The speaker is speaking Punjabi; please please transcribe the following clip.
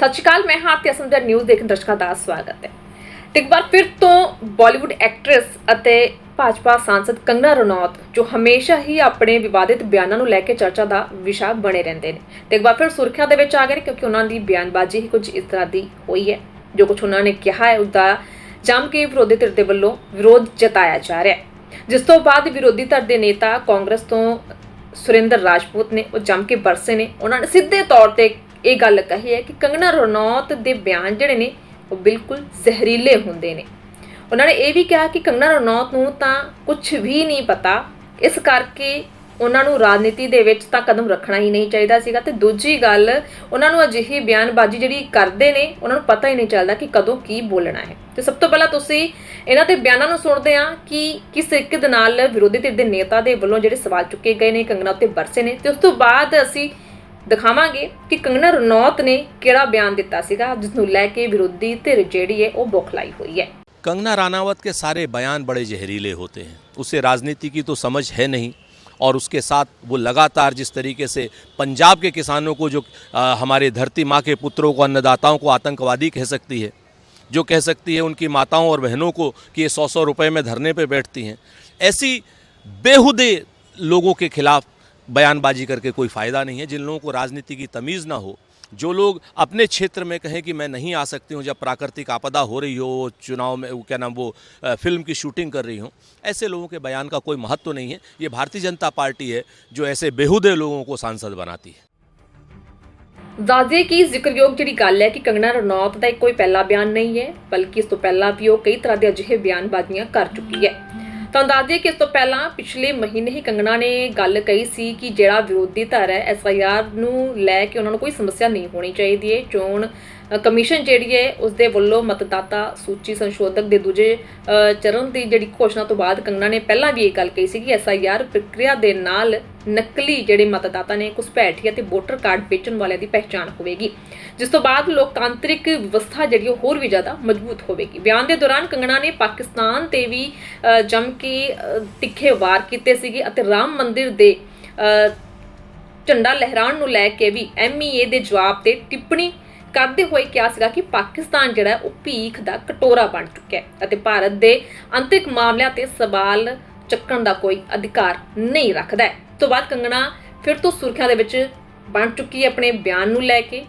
ਸਤਿ ਸ਼੍ਰੀ ਅਕਾਲ ਮੈਂ ਹਾਰਤੀ ਅਸਮ ਦਾ ਨਿਊਜ਼ ਦੇਖਣ ਦਰਸ਼ਕਾਂ ਦਾ ਸਵਾਗਤ ਹੈ। ਤੇ ਇੱਕ ਵਾਰ ਫਿਰ ਤੋਂ ਬਾਲੀਵੁੱਡ ਐਕਟਰੈਸ ਅਤੇ ਭਾਜਪਾ ਸਾਂਸਦ ਕੰਗਨਾ ਰਣੌਤ, ਜੋ ਹਮੇਸ਼ਾ ਹੀ ਆਪਣੇ ਵਿਵਾਦਿਤ ਬਿਆਨਾਂ ਨੂੰ ਲੈ ਕੇ ਚਰਚਾ ਦਾ ਵਿਸ਼ਾ ਬਣੇ ਰਹਿੰਦੇ ਨੇ। ਤੇ ਇੱਕ ਵਾਰ ਫਿਰ ਸੁਰੱਖਿਆ ਦੇ ਵਿੱਚ ਆ ਗਏ ਨੇ, ਕਿਉਂਕਿ ਉਹਨਾਂ ਦੀ ਬਿਆਨਬਾਜ਼ੀ ਹੀ ਕੁਝ ਇਸ ਤਰ੍ਹਾਂ ਦੀ ਹੋਈ ਹੈ, ਜੋ ਕੁਝ ਉਹਨਾਂ ਨੇ ਕਿਹਾ ਹੈ ਉਹਦਾ ਜੰਮ ਕੇ ਵਿਰੋਧੀ ਧਿਰ ਦੇ ਵੱਲੋਂ ਵਿਰੋਧ ਜਤਾਇਆ ਜਾ ਰਿਹਾ ਹੈ। ਜਿਸ ਤੋਂ ਬਾਅਦ ਵਿਰੋਧੀ ਧਿਰ ਦੇ ਨੇਤਾ ਕਾਂਗਰਸ ਤੋਂ ਸੁਰਿੰਦਰ ਰਾਜਪੂਤ ਨੇ, ਉਹ ਜੰਮ ਕੇ ਬਰਸੇ ਨੇ। ਉਹਨਾਂ ਨੇ ਸਿੱਧੇ ਤੌਰ ਤੇ ਇਹ ਗੱਲ ਕਹੀ ਹੈ ਕਿ ਕੰਗਣਾ ਰਣੌਤ ਦੇ ਬਿਆਨ ਜਿਹੜੇ ਨੇ, ਉਹ ਬਿਲਕੁਲ ਜ਼ਹਿਰੀਲੇ ਹੁੰਦੇ ਨੇ। ਉਹਨਾਂ ਨੇ ਇਹ ਵੀ ਕਿਹਾ ਕਿ ਕੰਗਣਾ ਰਣੌਤ ਨੂੰ ਤਾਂ ਕੁਝ ਵੀ ਨਹੀਂ ਪਤਾ। ਇਸ ਕਰਕੇ ਉਹਨਾਂ ਨੂੰ ਰਾਜਨੀਤੀ ਦੇ ਵਿੱਚ ਤਾਂ ਕਦਮ ਰੱਖਣਾ ਹੀ ਨਹੀਂ ਚਾਹੀਦਾ ਸੀਗਾ। ਤੇ ਦੂਜੀ ਗੱਲ, ਉਹਨਾਂ ਨੂੰ ਅਜਿਹੀ ਬਿਆਨਬਾਜ਼ੀ ਜਿਹੜੀ ਕਰਦੇ ਨੇ, ਉਹਨਾਂ ਨੂੰ ਪਤਾ ਹੀ ਨਹੀਂ ਚੱਲਦਾ ਕਿ ਕਦੋਂ ਕੀ ਬੋਲਣਾ ਹੈ। ਤੇ ਸਭ ਤੋਂ ਪਹਿਲਾਂ ਤੁਸੀਂ ਇਹਨਾਂ ਦੇ ਬਿਆਨਾਂ ਨੂੰ ਸੁਣਦੇ ਹਾਂ ਕਿ ਕਿਸ ਤਰੀਕੇ ਦੇ ਨਾਲ ਵਿਰੋਧੀ ਧਿਰ ਦੇ ਨੇਤਾ ਦੇ ਵੱਲੋਂ ਜਿਹੜੇ ਸਵਾਲ ਚੁੱਕੇ ਗਏ ਨੇ ਕੰਗਨਾ ਉੱਤੇ ਬਰਸੇ ਨੇ। ਤੇ ਉਸ ਤੋਂ ਬਾਅਦ ਅਸੀਂ ਦਿਖਾਵਾਂਗੇ ਕਿ ਕੰਗਨਾ ਰਣੌਤ ਨੇ ਕਿਹੜਾ ਬਿਆਨ ਦਿੱਤਾ ਸੀਗਾ ਜਿਸ ਨੂੰ ਲੈ ਕੇ ਵਿਰੋਧੀ ਧਿਰ ਜਿਹੜੀ ਹੈ ਉਹ ਬੋਖਲਾਈ ਹੋਈ ਹੈ कंगना रानावत के सारे बयान बड़े जहरीले होते हैं उसे राजनीति की तो समझ है नहीं और उसके साथ वो लगातार जिस तरीके से पंजाब के किसानों को जो आ, हमारे धरती माँ के पुत्रों को अन्नदाताओं को आतंकवादी कह सकती है जो कह सकती है उनकी माताओं और बहनों को कि ये सौ सौ रुपये में धरने पे बैठती हैं ऐसी बेहुदे लोगों के खिलाफ बयानबाजी करके कोई फ़ायदा नहीं है जिन लोगों को राजनीति की तमीज़ ना हो जो लोग अपने क्षेत्र में कहें कि मैं नहीं आ सकती हूँ जब प्राकृतिक आपदा हो रही हो चुनाव में वो क्या नाम वो अ, फिल्म की शूटिंग कर रही हूँ ऐसे लोगों के बयान का कोई महत्व नहीं है ये भारतीय जनता पार्टी है जो ऐसे बेहुदे लोगों को सांसद बनाती है ਦਾਦੇ ਕੀ ਜ਼ਿਕਰਯੋਗ ਜਿਹੜੀ ਗੱਲ ਹੈ ਕਿ ਕੰਗਨਾ ਰਣੌਤ ਦਾ ਇਹ ਕੋਈ ਪਹਿਲਾ ਬਿਆਨ ਨਹੀਂ ਹੈ ਬਲਕਿ ਇਸ ਤੋਂ ਪਹਿਲਾਂ ਵੀ ਉਹ ਕਈ ਤਰ੍ਹਾਂ ਦੇ ਅਜਿਹੇ ਬਿਆਨਬਾਜ਼ੀਆਂ ਕਰ ਚੁੱਕੀ ਹੈ ਤਾਂ ਦਾਦੇ ਕਿ ਇਸ ਤੋਂ ਪਹਿਲਾਂ ਪਿਛਲੇ ਮਹੀਨੇ ਹੀ ਕੰਗਣਾ ਨੇ ਗੱਲ ਕਹੀ ਸੀ ਕਿ ਜਿਹੜਾ ਵਿਰੋਧੀ ਧਿਰ ਹੈ ਐਸਆਈਆਰ ਨੂੰ ਲੈ ਕੇ ਉਹਨਾਂ ਨੂੰ ਕੋਈ ਸਮੱਸਿਆ ਨਹੀਂ ਹੋਣੀ ਚਾਹੀਦੀ ਹੈ। ਚੋਣ ਕਮਿਸ਼ਨ ਜਿਹੜੀ ਹੈ ਉਸ ਦੇ ਵੱਲੋਂ ਮਤਦਾਤਾ ਸੂਚੀ ਸੰਸ਼ੋਧਕ ਦੇ ਦੂਜੇ ਚਰਨ ਦੀ ਜਿਹੜੀ ਘੋਸ਼ਣਾ ਤੋਂ ਬਾਅਦ ਕੰਗਣਾ ਨੇ ਪਹਿਲਾਂ ਵੀ ਇਹ ਗੱਲ ਕਹੀ ਸੀ ਕਿ ਐਸਆਈਆਰ ਪ੍ਰਕਿਰਿਆ ਦੇ ਨਾਲ ਨਕਲੀ ਜਿਹੜੇ ਮਤਦਾਤਾ ਨੇ ਘੁਸਪੈਠੀ ਅਤੇ ਵੋਟਰ ਕਾਰਡ ਵੇਚਣ ਵਾਲਿਆਂ ਦੀ ਪਹਿਚਾਣ ਹੋਵੇਗੀ। ਜਿਸ ਤੋਂ ਬਾਅਦ ਲੋਕਤਾਂਤਰਿਕ ਵਿਵਸਥਾ ਜਿਹੜੀ ਉਹ ਹੋਰ ਵੀ ਜ਼ਿਆਦਾ ਮਜ਼ਬੂਤ ਹੋਵੇਗੀ। ਬਿਆਨ ਦੇ ਦੌਰਾਨ ਕੰਗਣਾ ਨੇ ਪਾਕਿਸਤਾਨ ਤੇ ਵੀ ਅ, ਜੰਮ ਕਿ ਤਿੱਖੇ ਵਾਰ ਕੀਤੇ ਸੀਗੇ ਅਤੇ ਰਾਮ ਮੰਦਿਰ ਦੇ ਝੰਡਾ ਲਹਿਰਾਉਣ ਨੂੰ ਲੈ ਕੇ ਵੀ ਐਮਈਏ ਦੇ ਜਵਾਬ ਤੇ ਟਿੱਪਣੀ ਕਰਦੇ ਹੋਏ ਕਿਹਾ ਸੀਗਾ ਕਿ ਪਾਕਿਸਤਾਨ ਜਿਹੜਾ ਉਹ ਭੀਖ ਦਾ ਕਟੋਰਾ ਬਣ ਚੁੱਕਿਆ ਹੈ ਅਤੇ ਭਾਰਤ ਦੇ ਅੰਤਰਿਕ ਮਾਮਲਿਆਂ ਤੇ ਸਵਾਲ ਚੱਕਣ ਦਾ ਕੋਈ ਅਧਿਕਾਰ ਨਹੀਂ ਰੱਖਦਾ ਹੈ। ਤੋਂ ਬਾਅਦ ਕੰਗਣਾ ਫਿਰ ਤੋਂ ਸੁਰਖੀਆਂ ਦੇ ਵਿੱਚ ਬਣ ਚੁੱਕੀ ਹੈ ਆਪਣੇ ਬਿਆਨ ਨੂੰ ਲੈ ਕੇ।